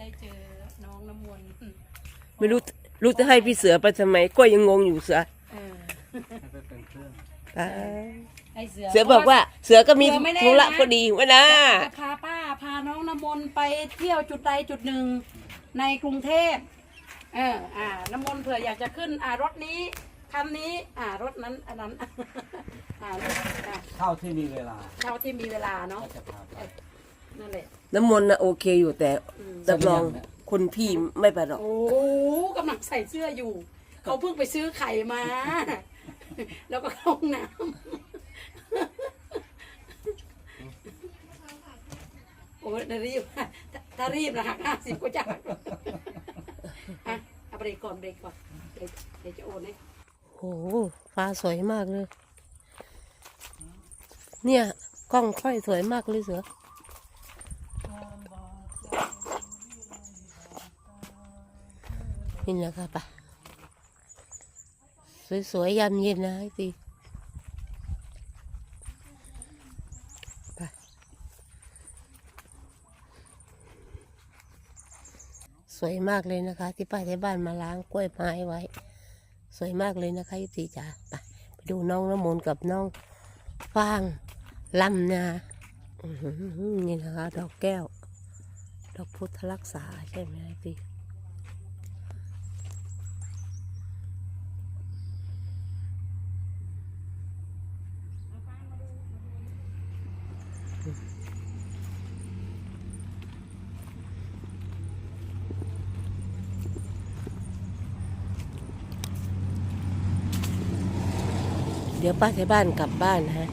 ได้เจอน้องน้ำมนต์ไม่รู้รู้จะให้พี่เสือไปทำไมก็ยังงงอยู่เสือเออให้ไปเป็นเครื่องตายไอเสือเสือบอกว่าเสือก็มีเสือไม่แน่ธุระนะพอดีวะนะจะพาป้าพาน้องน้ำมนต์ไปเที่ยวจุดใดจุดหนึ่งในกรุงเทพเอออ่า น้ำมนต์เผื่ออยากจะขึ้น อ่ารถนี้คันนี้อ่ารถนั้นอันนั้นอ่ารถอ่าเท่าที่มีเวลาเท่าที่มีเวลาเนาะ ก็จะพาไป นั่นแหละ น้ำมนต์นะโอเคอยู่แต่อืมรับรองคนพี่ไม่ไปหรอก โอ้กำลังใส่เสื้ออยู่ เขาเพิ่งไปซื้อไข่มา แล้วก็เข้าห้องน้ำโอ้ยถ้ารีบถ้าถ้ารีบนะหักห้าสิบก็จะหักอะเอาเบรกก่อนเบรกก่อนเดี๋ยวเดี๋ยวจะโอนให้โอ้โหฟ้าสวยมากเลย เนี่ย กล้องค่อยสวยมากเลยเสือ นี่นะคะปะสวยๆยามเย็นนะไอ้ตีสวยมากเลยนะคะ ที่ป้าที่บ้านมาล้างกล้วยไม้ไว้ สวยมากเลยนะคะยุติจ๋าไปไปดูน้องน้ำมนกับน้องฟางลำนานี่นะคะ ดอกแก้ว ดอกพุทธรักษาใช่ไหมยุ เดี๋ยวป้าที่บ้านกลับบ้านฮะ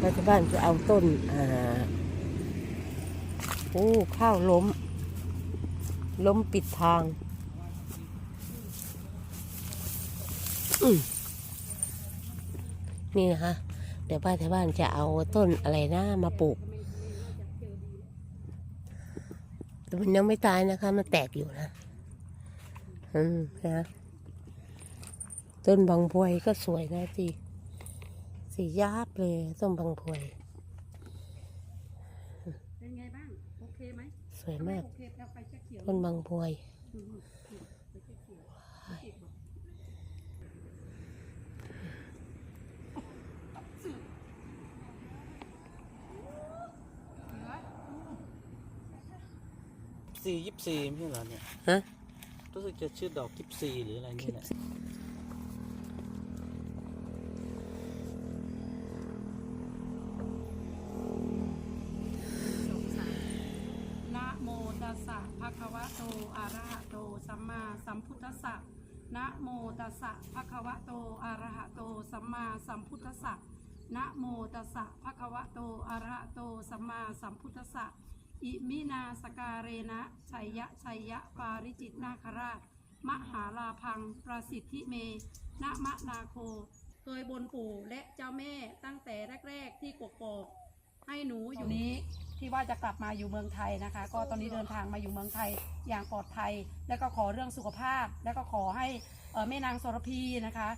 ป้าที่บ้านจะเอาต้นอ่าโอ้ ข้าวล้ม ล้มปิดทางอืมนี่นะคะ เดี๋ยวป้าที่บ้านจะเอาต้นอะไรนะมาปลูกแต่มันยังไม่ตายนะคะ มันแตกอยู่นะ อืมนะต้นบางพวยก็สวยนะจีสียาบเลยต้นบางพวยเป็นไงบ้างโอเคไหมสวยมากโอเคเอาไปเขียวต้นบางพวย สี่ยี่สิบสี่ไม่ใช่เหรอเนี่ยฮะรู้สึกจะชื่อดอกยี่สิบสี่หรืออะไรนี่แหละนะโมตัสสะภะคะวะโตอะระหะโตสัมมาสัมพุทธัสสะนะโมตัสสะภะคะวะโตอะระหะโตสัมมาสัมพุทธัสสะนะโมตัสสะภะคะวะโตอะระหะโตสัมมาสัมพุทธัสสะ อิมินาสการเรนะชัยยะชัยยะปาริจิตนาคราช มหาลาพัง ประสิทธิเมนะมะนาโค เคยบนปู่และเจ้าแม่ตั้งแต่แรก ๆ ที่กกอกให้หนูอยู่นี้ที่ว่าจะกลับมาอยู่เมืองไทยนะคะ ก็ตอนนี้เดินทางมาอยู่เมืองไทยอย่างปลอดภัย แล้วก็ขอเรื่องสุขภาพ แล้วก็ขอให้เอ่อแม่นางสรพีนะคะ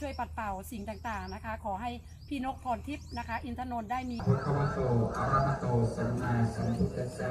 ช่วยปัดเป่าสิ่งต่างๆนะคะ ขอให้พี่นกพรทิพย์นะคะ อินทนนท์ได้มีพุทธวโตอะระหะโตสัมมาสัมพุทธัสสะ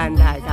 干大家。